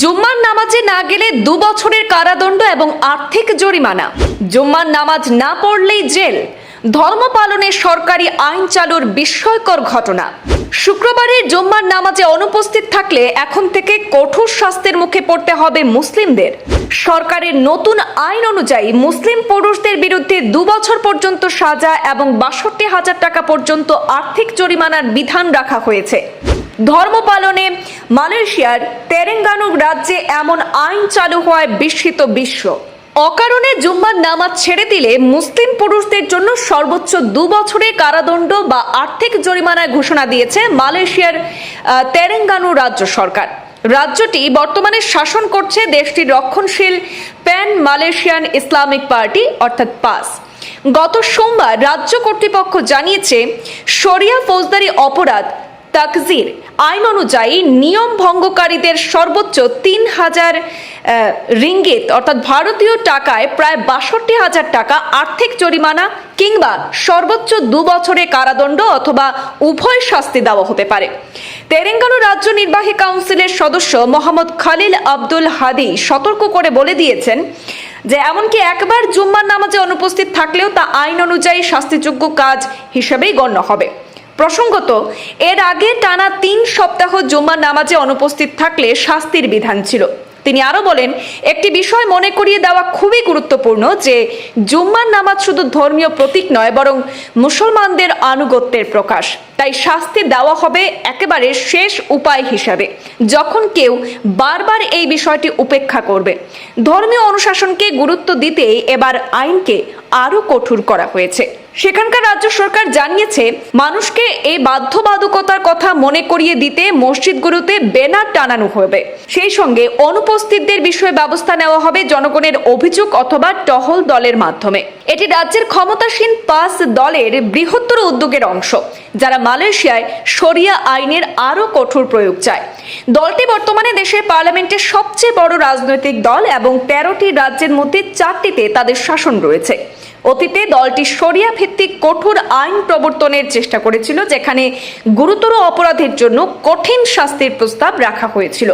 জুম্মার নামাজে না গেলে দু বছরের কারাদণ্ড এবং আর্থিক জরিমানা। জুম্মার নামাজ না পড়লেই জেল। ধর্ম পালনে সরকারি আইন চালুর বিস্ময়কর ঘটনা। শুক্রবারে জুম্মার নামাজে অনুপস্থিত থাকলে এখন থেকে কঠোর শাস্তির মুখে পড়তে হবে মুসলিমদের। সরকারের নতুন আইন অনুযায়ী মুসলিম পুরুষদের বিরুদ্ধে দু বছর পর্যন্ত সাজা এবং বাষট্টি হাজার টাকা পর্যন্ত আর্থিক জরিমানার বিধান রাখা হয়েছে। ধর্ম পালনে মালয়েশিয়ার তেরেঙ্গানু রাজ্যে এমন আইন চালু হওয়ায় বিস্মিত বিশ্ব। অকারণে জুম্মার নামাজ ছেড়ে দিলে মুসলিম পুরুষদের জন্য সর্বোচ্চ দু বছরের কারাদণ্ড বা আর্থিক জরিমানার ঘোষণা দিয়েছে মালয়েশিয়ার তেরেঙ্গানু রাজ্য সরকার। রাজ্যটি বর্তমানে শাসন করছে দেশটির রক্ষণশীল প্যান মালয়েশিয়ান ইসলামিক পার্টি, অর্থাৎ পাস। গত সোমবার রাজ্য কর্তৃপক্ষ জানিয়েছে, শরিয়া ফৌজদারি অপরাধ তাকজির। আইন অনুযায়ী নিয়ম ভঙ্গকারীদের সর্বোচ্চ তিন হাজার রিঙ্গিত, অর্থাৎ ভারতীয় টাকায় প্রায় বাষট্টি হাজার টাকা আর্থিক জরিমানা কিংবা সর্বোচ্চ দু বছরে কারাদণ্ড অথবা উভয় শাস্তি দেওয়া হতে পারে। তেলেঙ্গানা রাজ্য নির্বাহী কাউন্সিলের সদস্য মোহাম্মদ খালিল আব্দুল হাদি সতর্ক করে বলে দিয়েছেন যে, এমনকি একবার জুম্মার নামাজে অনুপস্থিত থাকলেও তা আইন অনুযায়ী শাস্তিযোগ্য কাজ হিসেবেই গণ্য হবে। প্রসঙ্গত, এর আগে টানা তিন সপ্তাহ জুম্মার নামাজে অনুপস্থিত থাকলে শাস্তির বিধান ছিল। তিনি আরও বলেন, একটি বিষয় মনে করিয়ে দেওয়া খুবই গুরুত্বপূর্ণ যে, জুম্মার নামাজ শুধু ধর্মীয় প্রতীক নয়, বরং মুসলমানদের আনুগত্যের প্রকাশ। তাই শাস্তি দেওয়া হবে একেবারে শেষ উপায় হিসাবে, যখন কেউ বারবার এই বিষয়টি উপেক্ষা করবে। ধর্মীয় অনুশাসনকে গুরুত্ব দিতে এবার আইনকে আরও কঠোর করা হয়েছে। সেখানকার রাজ্য সরকার জানিয়েছে, মানুষকে এই বাধ্যবাধকতার কথা মনে করিয়ে দিতে মসজিদগুলোতে ব্যানার টানানো হবে। সেই সঙ্গে অনুপস্থিতদের বিষয়ে ব্যবস্থা নেওয়া হবে জনগণের অভিযোগ অথবা টহল দলের মাধ্যমে। এটি রাজ্যের ক্ষমতাসীন পাঁচ দলের বৃহত্তর উদ্যোগের অংশ, যারা মালয়েশিয়ায় শরিয়া আইনের আরও কঠোর প্রয়োগ চায়। দলটি বর্তমানে দেশের পার্লামেন্টের সবচেয়ে বড় রাজনৈতিক দল এবং তেরোটি রাজ্যের মধ্যে চারটিতে তাদের শাসন রয়েছে। অতীতে দলটি শরিয়া ভিত্তিক কঠোর আইন প্রবর্তনের চেষ্টা করেছিল, যেখানে গুরুতর অপরাধের জন্য কঠিন শাস্তির প্রস্তাব রাখা হয়েছিল।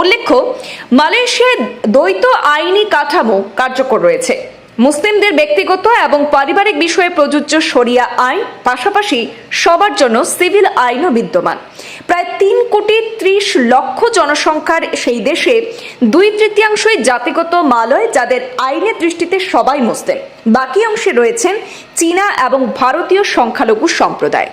উল্লেখ্য, মালয়েশিয়ায় দ্বৈত আইনি কাঠামো কার্যকর রয়েছে। মুসলিমদের ব্যক্তিগত এবং পারিবারিক বিষয়ে প্রযোজ্য শরিয়া আইন, পাশাপাশি সবার জন্য সিভিল আইনও বিদ্যমান। প্রায় তিন কোটি ত্রিশ লক্ষ জনসংখ্যার সেই দেশে দুই তৃতীয়াংশই জাতিগত মালয়, যাদের আইনের দৃষ্টিতে সবাই মুসলিম। বাকি অংশে রয়েছেন চীনা এবং ভারতীয় সংখ্যালঘু সম্প্রদায়।